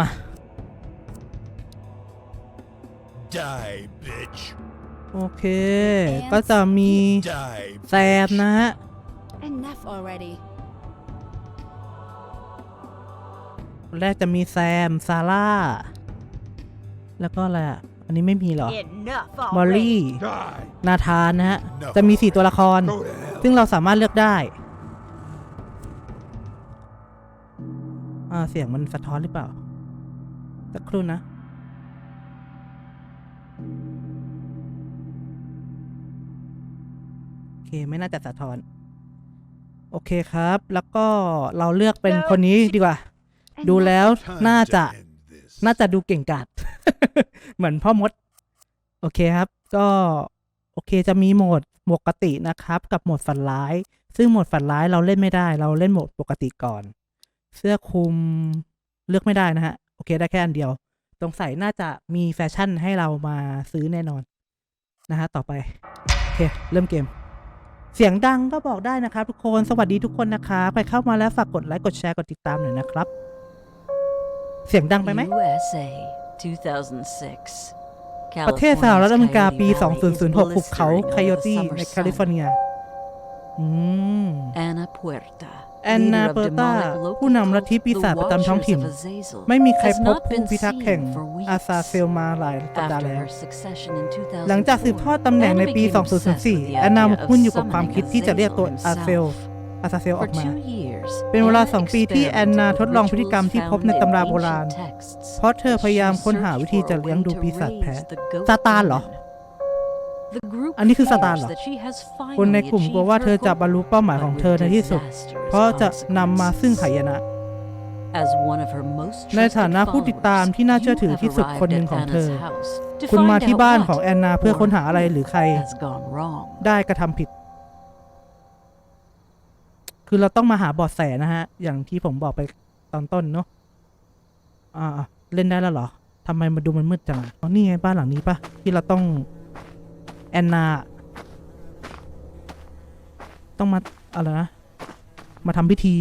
มา Die, bitch. โอเค ก็จะมี Die. แซมนะฮะ Enough already. คนแรกจะมีแซม ซาร่า แล้วก็อะไรอะ อันนี้ไม่มีเหรอ Enough มอลลี่ Die. นาธานนะฮะ จะมี 4 ตัวละคร Go to hell. ซึ่งเราสามารถเลือกได้ อ่า เสียงมันสะท้อนหรือเปล่า สักครู่นะ โอเค ไม่น่าจะสะท้อน โอเคครับ แล้วก็เราเลือกเป็นคนนี้ดีกว่า ดูแล้ว Time น่า to จะ end this. น่าจะดูเก่งกาจเหมือนพ่อมด โอเคครับ ก็โอเคจะมีโหมดปกตินะครับ กับโหมดฝันร้าย ซึ่งโหมดฝันร้ายเราเล่นไม่ได้ เราเล่นโหมดปกติก่อน เสื้อคลุมเลือกไม่ได้นะฮะ โอเคได้แค่อันเดียวสงสัยน่าจะมีแฟชั่นให้เรามาซื้อแน่นอนนะฮะต่อไป โอเค เริ่มเกม เสียงดังก็บอกได้นะครับทุกคนสวัสดีทุกคนนะครับไปเข้ามาแล้วฝากกดไลค์กดแชร์กดติดตามหน่อยนะครับ เสียงดังไปไหม USA 2006 ประเทศสหรัฐอเมริกาปี 2006ภูเขาไคโยตี้ในแคลิฟอร์เนีย อืม Anna Puerta แอนนาเปอร์ตาผู้นำลัทธิปีศาจประจำท้องถิ่น ไม่มีใครพบผู้พิทักษ์แห่งอาซาเซลมาหลายสัปดาห์แล้ว หลังจากสืบทอดตำแหน่งในปี 2004 แอนนาหุ้นอยู่กับความคิดที่จะเรียกตัวอาเซลอาซาเซลออกมา เป็นเวลาสองปีที่แอนนาทดลองพฤติกรรมที่พบในตำราโบราณ เพราะเธอพยายามค้นหาวิธีจะเลี้ยงดูปีศาจแพ้ซาตานเหรอ อันนี้คือซาตานเหรอ คนในกลุ่มกลัวว่าเธอจะบรรลุเป้าหมายของเธอในที่สุด เพราะจะนำมาซึ่งหายนะ ในฐานะผู้ติดตามที่น่าเชื่อถือที่สุดคนหนึ่งของเธอ คุณมาที่บ้านของแอนนาเพื่อค้นหาอะไรหรือใคร ได้กระทำผิด คือเราต้องมาหาเบอดแสนะฮะ อย่างที่ผมบอกไปตอนต้นเนาะอ่าเล่นได้แล้วเหรอทำไมมาดูมันมืดจังอะอ๋อนี่ไงบ้านหลังนี้ปะที่เราต้อง แอนนา ต้องมาอะไรนะ มาทำพิธี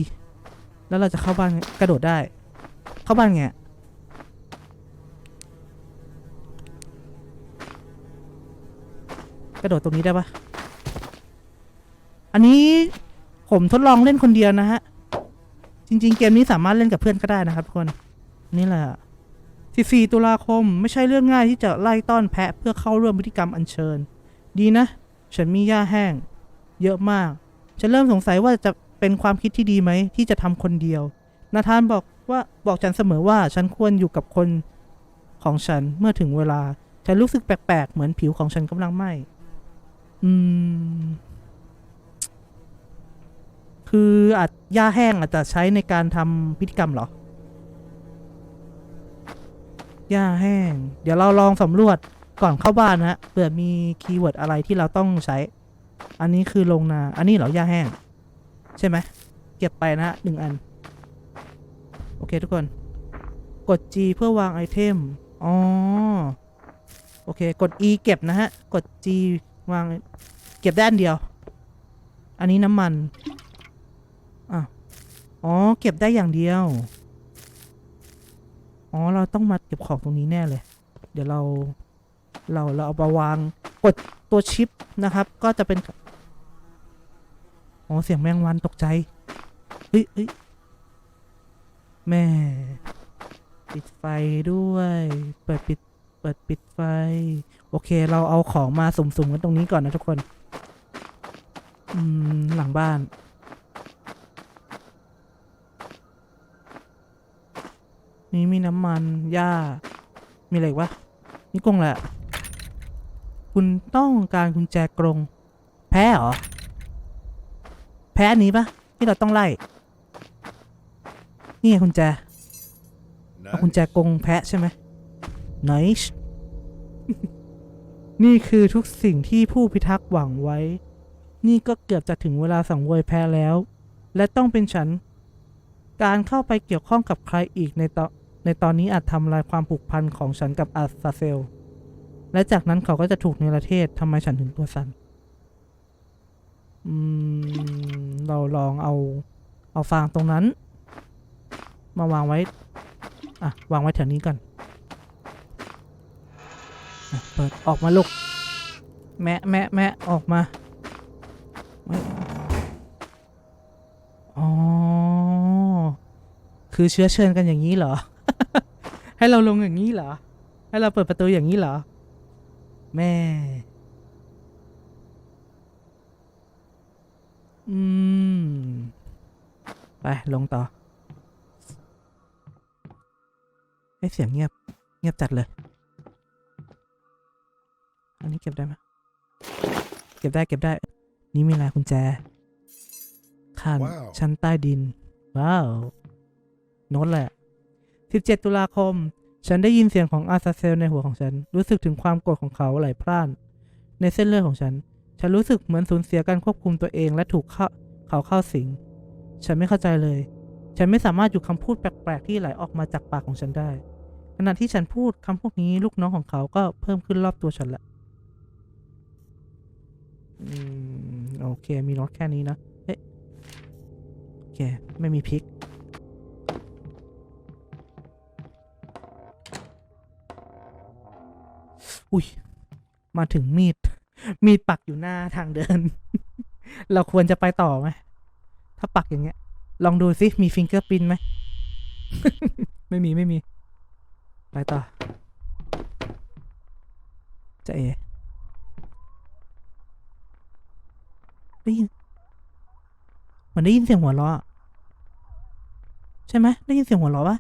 แล้วเราจะเข้าบ้านกระโดดได้ เข้าบ้านไงกระโดดตรงนี้ได้ปะอันนี้ผมทดลองเล่นคนเดียวนะฮะ จริง ๆ เกมนี้สามารถเล่นกับเพื่อนก็ได้นะครับทุกคน นี่แหละ 14 ตุลาคม ไม่ใช่เรื่องง่ายที่จะไล่ต้อนแพะเพื่อเข้าร่วมพิธีกรรมอัญเชิญ ดีนะ ฉันมีหญ้าแห้ง เยอะมาก ฉันเริ่มสงสัยว่าจะเป็นความคิดที่ดีไหมที่จะทำคนเดียว นาธานบอกว่าบอกฉันเสมอว่าฉันควรอยู่กับคนของฉันเมื่อถึงเวลา ฉันรู้สึกแปลกๆ เหมือนผิวของฉันกำลังไหม้อืม คืออาจหญ้าแห้งอาจจะใช้ในการทำพิธีกรรมเหรอหญ้าแห้ง เดี๋ยวเราลองสำรวจ ก่อนเข้าบ้านนะฮะเผื่อมีคีย์เวิร์ดอะไรที่เราต้องใช้ อันนี้คือลงนา อันนี้เหรอหญ้าแห้ง ใช่ไหม เก็บไปนะฮะหนึ่งอัน โอเคทุกคน กด G เพื่อวางไอเทม อ๋อ โอเค กด E เก็บนะฮะ กด G วาง เก็บได้อันเดียว อันนี้น้ำมันอะอ๋อ เก็บได้อย่างเดียว อ๋อ เราต้องมาเก็บของตรงนี้แน่เลย เดี๋ยวเรา เราเราเอามาวางกดตัวชิปนะครับ ก็จะเป็นอ๋อเสียงแมงวันตกใจเฮ้ยเฮ้ยแม่ปิดไฟด้วย เปิดปิด เปิดปิดไฟ โอเค เราเอาของมาสุ่มๆกันตรงนี้ก่อนนะทุกคน อืม หลังบ้าน นี่มีน้ำมันหญ้า มีอะไรวะ นี่กงแหละ คุณต้องการกุญแจกรง แพ้เหรอ แพ้อันนี้ปะที่เราต้องไล่ นี่ไงกุญแจเอากุญแจกรงแพะใช่ไหม nice นี่คือทุกสิ่งที่ผู้พิทักษ์หวังไว้ นี่ก็เกือบจะถึงเวลาสังเวยแพ้แล้ว และต้องเป็นฉัน การเข้าไปเกี่ยวข้องกับใครอีกในตอนในตอนนี้อาจทำลายความผูกพันของฉันกับอาซาเซล และจากนั้นเขาก็จะถูกในประเทศทำไมฉันถึงตัวสั่นอืม เราลองเอา เอาฟางตรงนั้น มาวางไว้ อะ วางไว้แถวนี้ก่อนอะเปิดออกมาลูก แมะแมะแมะออกมาอ๋อ คือเชื้อเชิญกันอย่างนี้เหรอ ให้เราลงอย่างนี้เหรอ ให้เราเปิดประตูอย่างนี้เหรอ แม่ อืม ไป ลงต่อไอ้ยเสียงเงียบ เงียบจัดเลย อันนี้เก็บได้ไหมเก็บได้เก็บได้ นี่มีลายกุญแจข้างว้าวชั้นใต้ดิน ว้าว โน้ตแหละ17 ตุลาคม ฉันได้ยินเสียงของอาซาเซลในหัวของฉัน รู้สึกถึงความโกรธของเขาไหลพร่าน ในเส้นเลือดของฉัน ฉันรู้สึกเหมือนสูญเสียการควบคุมตัวเองและถูกเขาเขาเข้าสิง ฉันไม่เข้าใจเลย ฉันไม่สามารถหยุดคำพูดแปลกๆที่ไหลออกมาจากปากของฉันได้ ขณะที่ฉันพูดคำพวกนี้ลูกน้องของเขาก็เพิ่มขึ้นรอบตัวฉันละอืมโอเค มีโน้ตแค่นี้นะ เอ๊ะโอเค ไม่มีพริก อุ้ย มาถึงมีด มีดปักอยู่หน้าทางเดิน เราควรจะไปต่อไหม ถ้าปักอย่างเงี้ย ลองดูสิมีฟิงเกอร์ปินไหม ไม่มีไม่มี ไปต่อ จะเอได้ยินมือนได้ยินเสียงหัวเราะใช่ไหมได้ยินเสียงหัวเราะปะ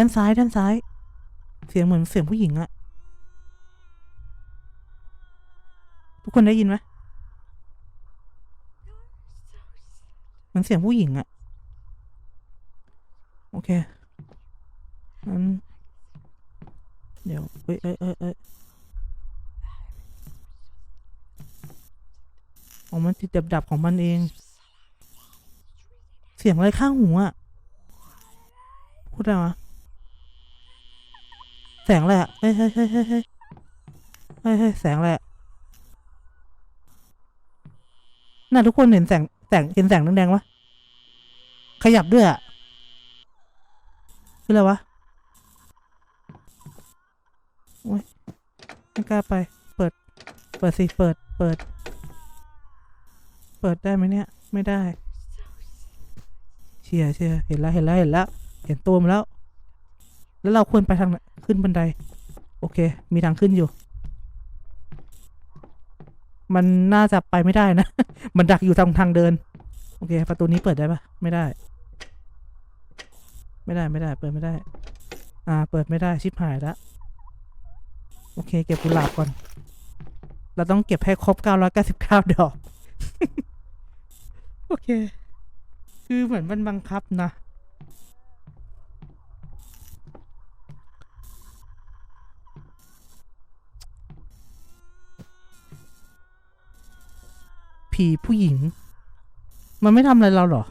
ด้านซ้ายด้านซ้าย เสียงเหมือนเสียงผู้หญิงอะทุกคนได้ยินไหมเหมันเสียงผู้หญิงอะโอเคงั้นเดี๋ยวเอ้ยเอ้ยเอ้ยเอ้ยอ๋อมันติดดับดับของมันเอง เสียงอะไรข้างหูอะพูดอะไรวะ งอะไรอะเฮ้ยเฮ้ยเฮ้ยเฮ้ยเฮ้ยเฮ้ยแสงอะไรอะน่าทุกคนเห็นแสงแสงเห็นแสงแดงๆวะขยับด้วยอะคืออะไรวะโอ้ยไม่กล้าไป เปิด เปิดสิ เปิด เปิด เปิดได้ไหมเนี่ย ไม่ได้ เชียร์เชียร์เห็นแล้ว เห็นแล้ว เห็นแล้ว เห็นตัวมันแล้ว แล้วเราควรไปทางไหนขึ้นบันได โอเค มีทางขึ้นอยู่ มันน่าจะไปไม่ได้นะ มันดักอยู่ทางทางเดิน โอเค ประตูนี้เปิดได้ปะไม่ได้ ไม่ได้ไม่ได้ เปิดไม่ได้ อ่า เปิดไม่ได้ชิบหายละโอเค เก็บกุหลาบก่อน เราต้องเก็บให้ครบ 999 ดอก โอเค คือเหมือนมันบังคับนะ ผีผู้หญิง มันไม่ทำอะไรเราเหรอ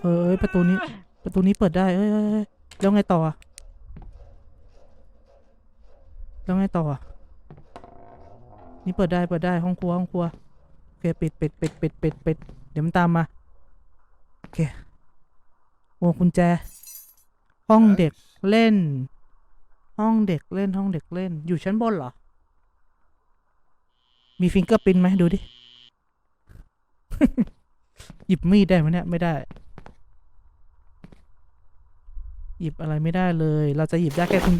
เออเอ้ยประตูนี้ ประตูนี้เปิดได้ เอ้ยเอ้ยเอ้ยแล้วไงต่ออะแล้วไงต่ออะนี่เปิดได้เปิดได้ห้องครัวห้องครัวโอเคปิดปิดปิดปิดปิดปิดเดี๋ยวมันตามมาโอเคโอ้กุญแจ ห้องเด็กเล่น ห้องเด็กเล่นห้องเด็กเล่น อยู่ชั้นบนเหรอ มีฟิงเกอร์ปินไหมดูดิ หยิบมีดได้ไหมเนี่ย ไม่ได้ หยิบอะไรไม่ได้เลย เราจะหยิบได้แค่คุณ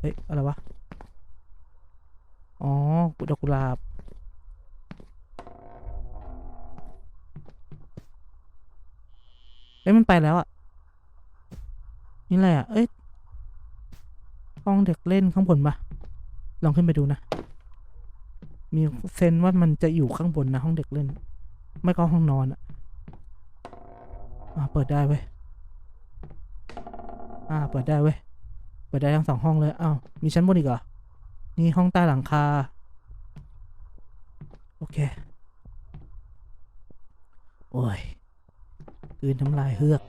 เฮ้ย อะไรวะ อ๋อดอกกุหลาบ เอ้ย มันไปแล้วอะนี่อะไรอะเอ้ยห้องเด็กเล่นข้างบนปะลองขึ้นไปดูนะ มีเซนว่ามันจะอยู่ข้างบนนะห้องเด็กเล่น ไม่ก็ห้องนอนอะอ่าเปิดได้เว้ยอ่า เปิดได้เว้ย เปิดได้ทั้งสองห้องเลย อ้าว มีชั้นบนอีกเหรอ นี่ห้องใต้หลังคา โอเค โอ้ยกืนน้ำลายเฮือก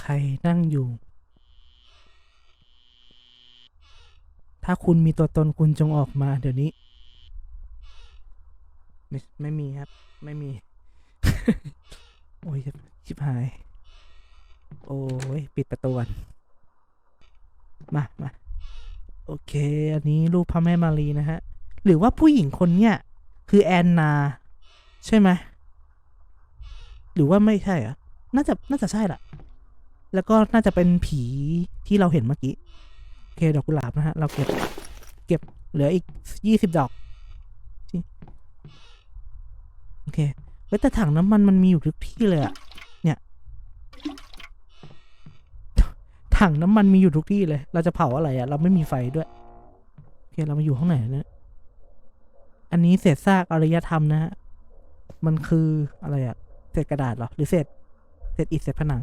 ใครนั่งอยู่ ถ้าคุณมีตัวตนคุณจงออกมาเดี๋ยวนี้ ไม่ไม่มีครับ ไม่มี โอ้ยชิบหาย โอ้ยปิดประตูก่อนมามาโอเค อันนี้รูปพระแม่มารีนะฮะ หรือว่าผู้หญิงคนเนี้ยคือแอนนา ใช่ไหมหรือว่าไม่ใช่อะน่าจะน่าจะใช่แหละ แล้วก็น่าจะเป็นผีที่เราเห็นเมื่อกี้ เคดอกกุหลาบนะฮะ เราเก็บ เก็บเหลืออีกยี่สิบดอกโอเคเว้แต่ถังน้ำมันมันมีอยู่ทุกที่เลยอะเนี่ย ถังน้ำมันมีอยู่ทุกที่เลย เราจะเผาอะไรอะเราไม่มีไฟด้วยโอเคเรามาอยู่ห้องไหนเนี่ยอันนี้เศษซากอารยธรรมนะฮะมันคืออะไรอะเศษกระดาษเหรอ หรือเศษเศษอิฐเศษผนัง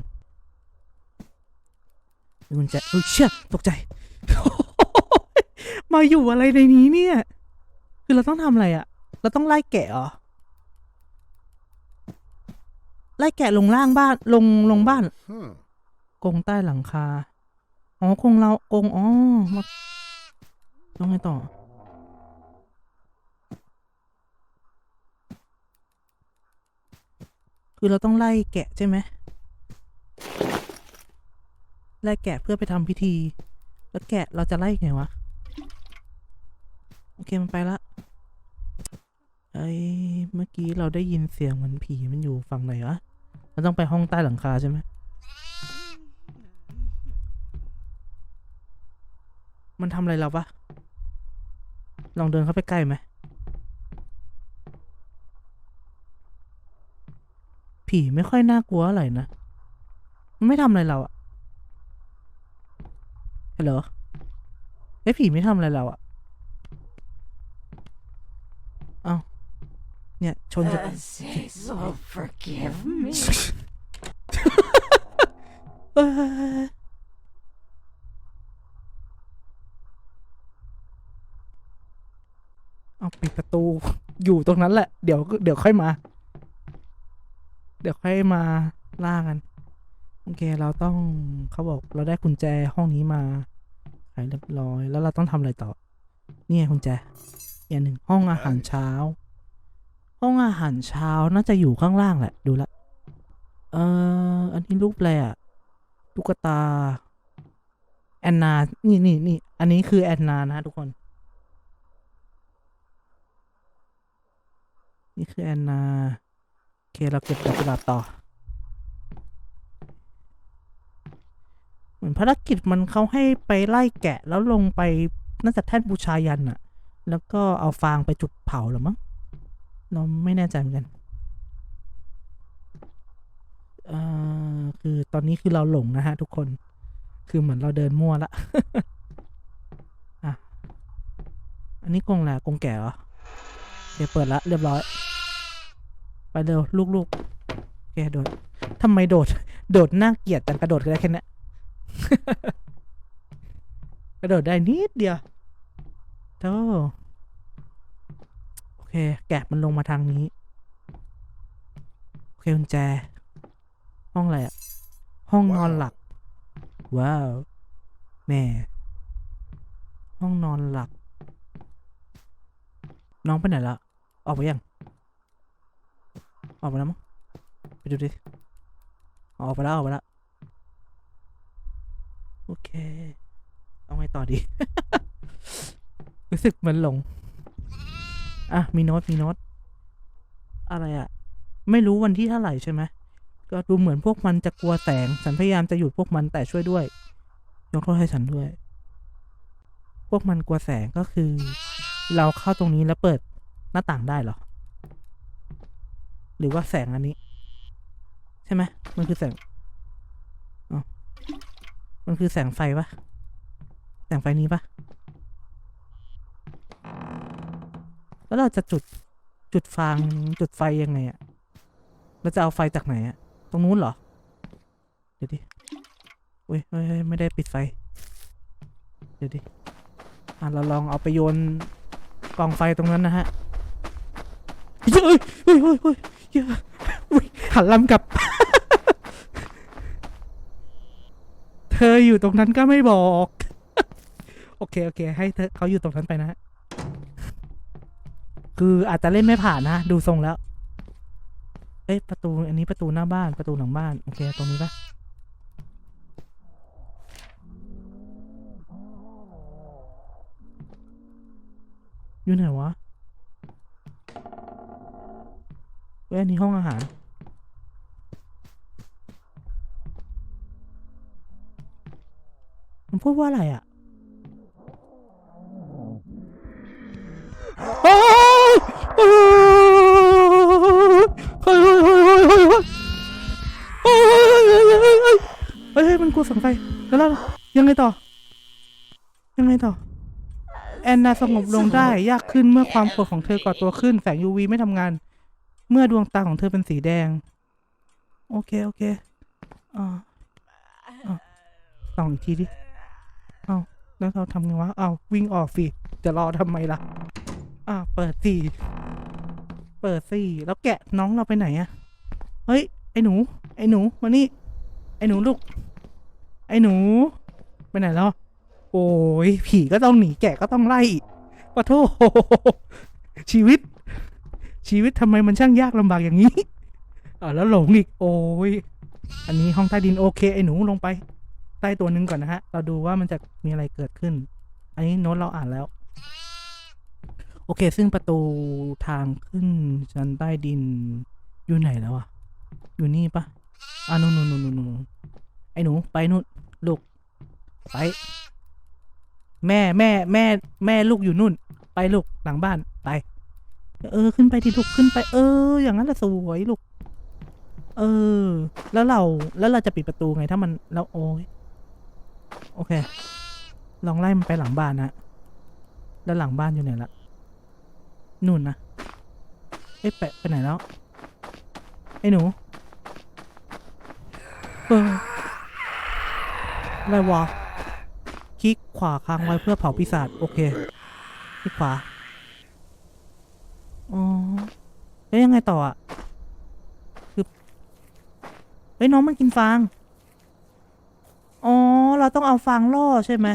กุญแจอุ้ยเชี่ยตกใจ มาอยู่อะไรในนี้เนี่ย คือเราต้องทำอะไรอะเราต้องไล่แกะเหรอไล่แกะลงล่างบ้านลงลงบ้าน Huh. กรงใต้หลังคา อ๋อกรงเรากรงอ๋อมาต้องไงต่อ คือเราต้องไล่แกะใช่ไหม ไล่แกะเพื่อไปทำพิธี แล้วแกะเราจะไล่ไงวะ โอเคมันไปละไอ้เมื่อกี้เราได้ยินเสียงเหมันผีมันอยู่ฝั่งไหนวะ มันต้องไปห้องใต้หลังคาใช่ไหม มันทำอะไรเราปะลองเดินเข้าไปใกล้ไหม ผีไม่ค่อยน่ากลัวอะไรนะ มันไม่ทำอะไรเราอะ ฮัลโหลไอ้ยผีไม่ทำอะไรเราอะเอ้าเนี่ยชนจะ Azazel, forgive me. เอ้ยเอาปิดประตู อยู่ตรงนั้นแหละ เดี๋ยวเดี๋ยวค่อยมา เดี๋ยวค่อยมาล่ากัน โอเค เราต้องเขาบอกเราได้กุญแจห้องนี้มาขายเรียบร้อย แล้วเราต้องทำอะไรต่อ นี่ไงกุญแจอย่างหนึ่งห้องอาหารเช้า ห้องอาหารเช้าน่าจะอยู่ข้างล่างแหละ ดูละเอออันนี้รูปอะไรอะตุ๊กตาแอนนา นี่นี่นี่ อันนี้คือแอนนานะทุกคน นี่คือแอนนา โอเค เราเก็บดอกกุหลาบต่อ เห มือนภารกิจมันเขาให้ไปไล่แกะแล้วลงไปน่าจะแท่นบูชายันอะแล้วก็เอาฟางไปจุดเผาหรือมั้งเราไม่แน่ใจเหมือนกันเอ่อคือตอนนี้คือเราหลงนะฮะทุกคน คือเหมือนเราเดินมั่วละอะ อันนี้กงแหละกงแก่เหรอโอเคเปิดละเรียบร้อย ไปเร็วลูกๆโอเคโดดทำไมโดด โดดน่าเกลียดจังกระโดดได้แค่นี้ กระโดดได้นิดเดียวโธ่โอเค แกะมันลงมาทางนี้ โอเคกุญแจ ห้องอะไรอะห้องนอนหลับ ว้าว แม่ ห้องนอนหลับ น้องไปไหนละ ออกไปยัง ออกไปแล้วมั้ง ไปดูดิ ออกไปแล้วออกไปแล้ว โอเค เอาไงต่อดี รู้สึกเหมือนหลง อะ มีโน้ต มีโน้ต อะไรอะ ไม่รู้วันที่เท่าไหร่ใช่ไหม ก็ดูเหมือนพวกมันจะกลัวแสง ฉันพยายามจะหยุดพวกมันแต่ช่วยด้วย ยกโทษให้ฉันด้วย พวกมันกลัวแสงก็คือ เราเข้าตรงนี้แล้วเปิดหน้าต่างได้เหรอ หรือว่าแสงอันนี้ ใช่ไหมมันคือแสง มันคือแสงไฟปะแสงไฟนี้ปะแล้วเราจะจุดจุดฟางจุดไฟยังไงอะเราจะเอาไฟจากไหนอะตรงนู้นเหรอ เดี๋ยวดิเว้ยไม่ได้ปิดไฟ เดี๋ยวดิ อะเราลองเอาไปโยนกองไฟตรงนั้นนะฮะเฮ้ยเฮ้ยเฮ้ยเฮ้ยเฮ้ยเฮ้ยหันลำกลับ เธออยู่ตรงนั้นก็ไม่บอก โอเค โอเค ให้เธอเขาอยู่ตรงนั้นไปนะ คืออาจจะเล่นไม่ผ่านนะ ดูทรงแล้ว เอ้ยประตู อันนี้ประตูหน้าบ้านประตูหลังบ้าน โอเค ตรงนี้ปะอยู่ไหนวะเว้ยนนี้ห้องอาหาร มันพูดว่าอะไรอะเฮ้ยมันกลัวสังไฟแล้วเรายังไงต่อ ยังไงต่อ แอนนาสงบลงได้ยากขึ้นเมื่อความปวดของเธอก่อตัวขึ้น แสง UV ไม่ทำงาน เมื่อดวงตาของเธอเป็นสีแดง โอเค โอเค อ่าอ่องอีกทีดิ เอาแล้วเราทำไงวะเอาวิ่งออกสิ จะรอทำไมล่ะ อ่า เปิดสิเปิดสิแล้วแกะน้องเราไปไหนอะเฮ้ย ไอ้หนู ไอ้หนู มานี่ ไอ้หนูลูก ไอ้หนู ไปไหนแล้ว โอ้ย ผีก็ต้องหนี แกะก็ต้องไล่ปะโทชีวิต ชีวิตทำไมมันช่างยากลำบากอย่างนี้อ่าแล้วหลงอีก โอ้ย อันนี้ห้องใต้ดินโอเค ไอ้หนูลงไป ต้ตัวหนึ่งก่อนนะฮะ เราดูว่ามันจะมีอะไรเกิดขึ้น อันนี้โน้ตเราอ่านแล้ว โอเค ซึ่งประตูทางขึ้นชั้นใต้ดินอยู่ไหนแล้วอะอยู่นี่ปะอ่านู่นนู่นนู่นนู่นไอ้หนูไปนู่นลูกไป แม่แม่แม่แม่ลูกอยู่นู่น ไปลูกหลังบ้านไป เออ ขึ้นไปที่ลูกขึ้นไป เออ อย่างนั้นแหละสวยลูก เออ แล้วเราแล้วเราจะปิดประตูไงถ้ามันแล้วโอ้ย โอเค ลองไล่มันไปหลังบ้านนะ แล้วหลังบ้านอยู่ไหนละนู่นนะเอ๊ะไปไปไหนแล้ว ไอ้หนูเอออะไรวะคลิกขวาค้างไว้เพื่อเผาปีศาจโอเคคลิกขวาอ๋อแล้วยังไงต่ออะคือเฮ้ยน้องมันกินฟาง อ๋อ เราต้องเอาฟางล่อใช่ไหม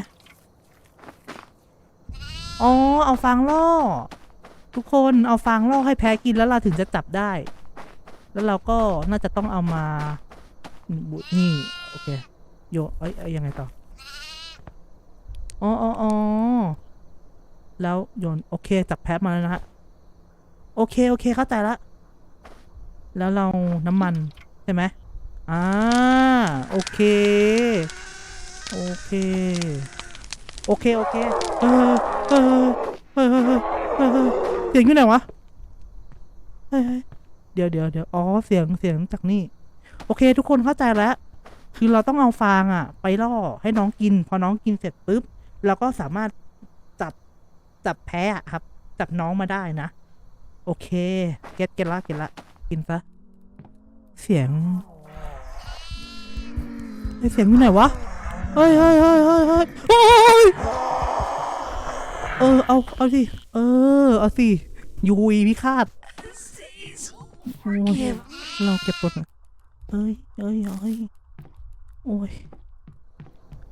อ๋อ เอาฟางล่อ ทุกคนเอาฟางล่อให้แพ้กินแล้วเราถึงจะจับได้ แล้วเราก็น่าจะต้องเอามาบุนี่โอเคโยเอ้ยเอ้ยยังไงต่ออ๋ออ๋ออแล้วโยนโอเคจับแพ้มาแล้วนะฮะโอเค โอเคเข้าใจละแล้วเราน้ำมันใช่ไหม อ่าโอเค โอเค โอเค โอเค เออเออเออเออเสียงอยู่ไหนวะเดี๋ยวเดี๋ยวเดี๋ยวอ๋อเสียงเสียงจากนี่ โอเค ทุกคนเข้าใจแล้ว คือเราต้องเอาฟางอะ ไปล่อให้น้องกิน พอน้องกินเสร็จปุ๊บเราก็สามารถจับจับแพ้อะครับ จับน้องมาได้นะ โอเค เก็ตเก็ตละเก็ตละกินซะเสียง ไอเสียงอยู่ไหนวะ เฮ้ยเฮ้ยเฮ้ยเฮ้ยเฮ้ยเฮ้ยเออ เอา เอาสิ เออ เอาสิยุยพิฆาตโอ้ยเราเก็บตัวหน่อยเอ้ยเอ้ยเอ้ยโอ้ย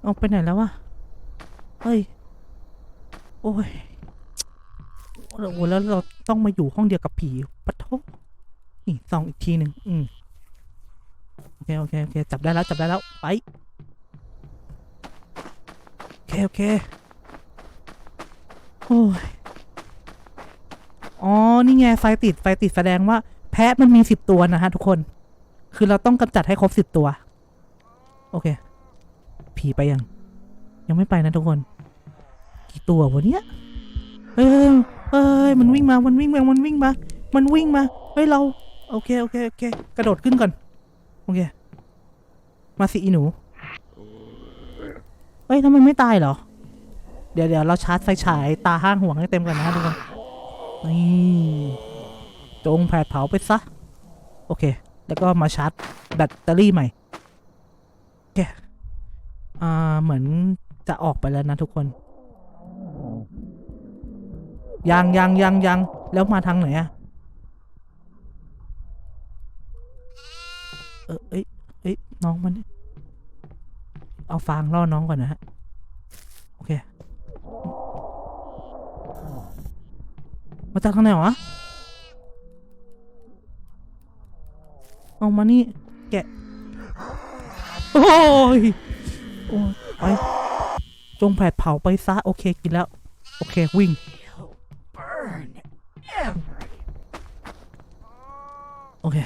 เอาไปไหนแล้ววะ เฮ้ย โอ้ยโอ้แล้วเราต้องมาอยู่ห้องเดียวกับผีปะทนี่ส่องอีกทีหนึ่งอืม เคโอเคโอเคจับได้แล้วจับได้แล้วไปโอเคโอเคโอ้ยอ๋อนี่ไงไฟติดไฟติดแสดงว่าแพะมันมีสิบตัวนะฮะทุกคน คือเราต้องกำจัดให้ครบสิบตัว โอเค ผีไปยัง ยังไม่ไปนะทุกคน กี่ตัววะเนี้ยเอ้ยเอ้ยมันวิ่งมา มันวิ่งมา มันวิ่งมา มันวิ่งมา เฮ้ยเรา โอเค โอเค โอเค กระโดดขึ้นก่อน โอเค มาสิอีหนูเฮ้ยทำไมไม่ตายเหรอ เดี๋ยวเดี๋ยวเราชาร์จไฟฉายตาห้างห่วงให้เต็มก่อนนะทุกคนนี่จงแผดเผาไปซะ โอเค แล้วก็มาชาร์จแบตเตอรี่ใหม่ โอเค อ่า เหมือนจะออกไปแล้วนะทุกคน ยังยังยังยังแล้วมาทางไหนอะเออเอ้ยเอ้ย น้องมัน เอาฟางล่อน้องก่อนนะฮะ โอเค มาจากทางไหนวะ เอามานี่ แกะ โอ้ย โอ้ยไป จงแผดเผาไปซะ โอเค กินแล้ว โอเค วิ่งโอเค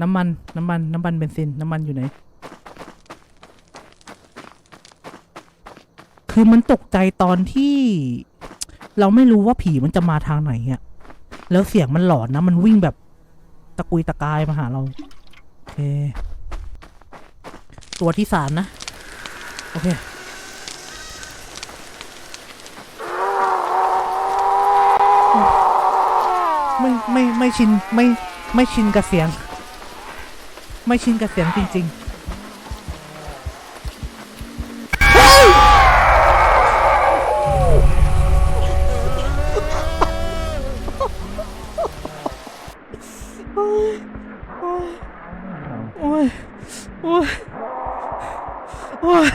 น้ำมัน น้ำมัน น้ำมันเบนซิน น้ำมันอยู่ไหน คือมันตกใจตอนที่ เราไม่รู้ว่าผีมันจะมาทางไหนอะแล้วเสียงมันหลอนนะ มันวิ่งแบบตะกุยตะกายมาหาเรา โอเค ตัวที่สามนะ โอเคไม่ไม่ไม่ชินไม่ไม่ชินกับเสียง ไม่ชินกับเสียงจริง ๆ โอ้ย โอ้ย โอ้ย โอ้ย โอ้ย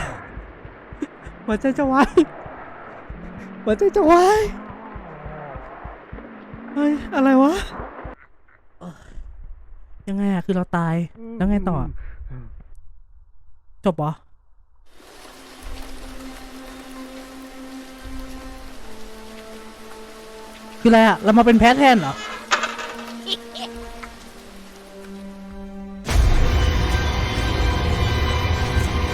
หัวใจจะวาย หัวใจจะวาย เฮ้ย อะไรวะ ยังไงอะคือเราตาย แล้วไงต่ออะจบเหรอ คืออะไรอะเรามาเป็นแพ้แทนเหรอ